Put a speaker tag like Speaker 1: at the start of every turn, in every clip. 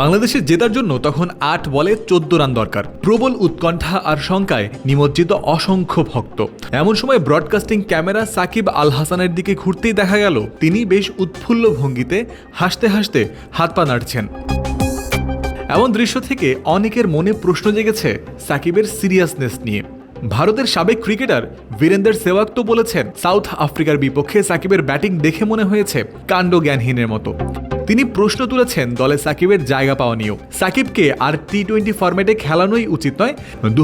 Speaker 1: বাংলাদেশের জেতার জন্য তখন আট বলে চোদ্দ রান দরকার। প্রবল উৎকণ্ঠা আর শঙ্কায় নিমজ্জিত অসংখ্য ভক্ত। এমন সময় ব্রডকাস্টিং ক্যামেরা সাকিব আল হাসানের দিকে ঘুরতেই দেখা গেল, তিনি বেশ উৎফুল্ল ভঙ্গিতে হাসতে হাসতে হাত পা নাড়ছেন। এমন দৃশ্য থেকে অনেকের মনে প্রশ্ন জেগেছে সাকিবের সিরিয়াসনেস নিয়ে। ভারতের সাবেক ক্রিকেটার বীরেন্দ্র সেওয়াগ তো বলেছেন, সাউথ আফ্রিকার বিপক্ষে সাকিবের ব্যাটিং দেখে মনে হয়েছে কাণ্ড জ্ঞানহীনের মতো। তিনি প্রশ্ন তুলেছেন দলে সাকিবের জায়গা পাওয়া নিয়েও। সাকিবকে আর টি টোয়েন্টি ফরম্যাটে খেলানোই উচিত নয়। দু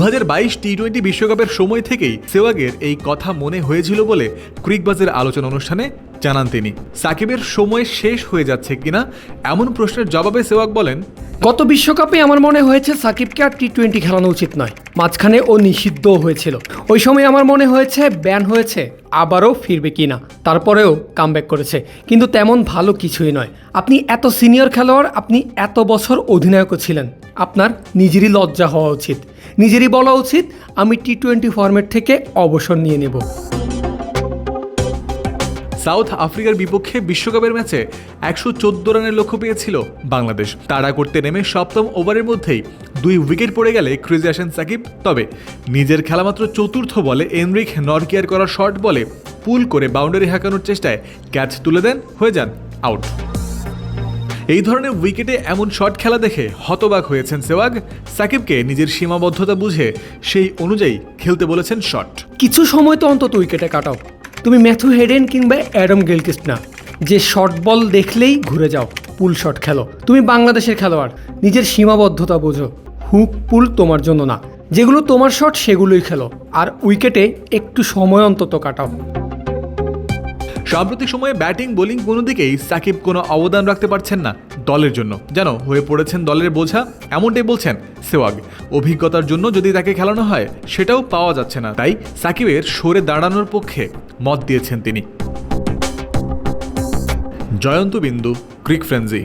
Speaker 1: টি টোয়েন্টি বিশ্বকাপের সময় থেকেই সেওয়াগের এই কথা মনে হয়েছিল বলে ক্রিকবাজের আলোচনা অনুষ্ঠানে জানান তিনি। সাকিবের সময় শেষ হয়ে যাচ্ছে কিনা এমন প্রশ্নের জবাবে সেওয়াগ বলেন
Speaker 2: গত বিশ্বকাপে আমার মনে হয়েছে সাকিবকে আর টি টোয়েন্টি খেলানো উচিত নয়। মাঝখানে ও নিষিদ্ধও হয়েছিল। ওই সময় আমার মনে হয়েছে ব্যান হয়েছে, আবারও ফিরবে কিনা, তারপরেও কামব্যাক করেছে। কিন্তু তেমন ভালো কিছুই নয়। আপনি এত সিনিয়র খেলোয়াড়, আপনি এত বছর অধিনায়কও ছিলেন। আপনার নিজেরই লজ্জা হওয়া উচিত। নিজেরই বলা উচিত, আমি টি টোয়েন্টি ফরম্যাট থেকে অবসর নিয়ে নেব।
Speaker 1: সাউথ আফ্রিকার বিপক্ষে বিশ্বকাপের ম্যাচে একশো চোদ্দ রানের লক্ষ্য পেয়েছিল বাংলাদেশ। তাড়া করতে নেমে সপ্তম ওভারের মধ্যেই দুই উইকেট পড়ে গেলে ক্রিজে আসেন সাকিব। তবে নিজের খেলা মাত্র চতুর্থ বলে এনরিক নরকিয়ার করা শর্ট বলে পুল করে বাউন্ডারি হাঁকানোর চেষ্টায় ক্যাচ তুলে দেন, হয়ে যান আউট। এই ধরনের উইকেটে এমন শট খেলা দেখে হতবাক হয়েছেন সেওয়াগ। সাকিবকে নিজের সীমাবদ্ধতা বুঝে সেই অনুযায়ী খেলতে বলেছেন শট
Speaker 2: কিছু সময় তো অন্তত উইকেটে কাটাও। তুমি ম্যাথু হেডেন কিংবা অ্যাডম গেলকিস্ট না। যে শর্ট বল দেখলেই ঘুরে যাও, পুল শট খেলো। তুমি বাংলাদেশের খেলোয়াড়, নিজের সীমাবদ্ধতা বোঝো। হুক, পুল তোমার জন্য না। যেগুলো তোমার শট, সেগুলোই খেলো। আর উইকেটে একটু সময় অন্তত কাটাও।
Speaker 1: সাম্প্রতিক সময়ে ব্যাটিং, বোলিং কোনো দিকেই সাকিব কোনো অবদান রাখতে পারছেন না দলের জন্য। যেন হয়ে পড়েছেন দলের বোঝা, এমনটাই বলছেন সেওয়াগ। অভিজ্ঞতার জন্য যদি তাকে খেলানো হয়, সেটাও পাওয়া যাচ্ছে না। তাই সাকিবের সরে দাঁড়ানোর পক্ষে মত দিয়েছেন তিনি। জয়ন্ত বিন্দু, ক্রিক ফ্রেন্সি।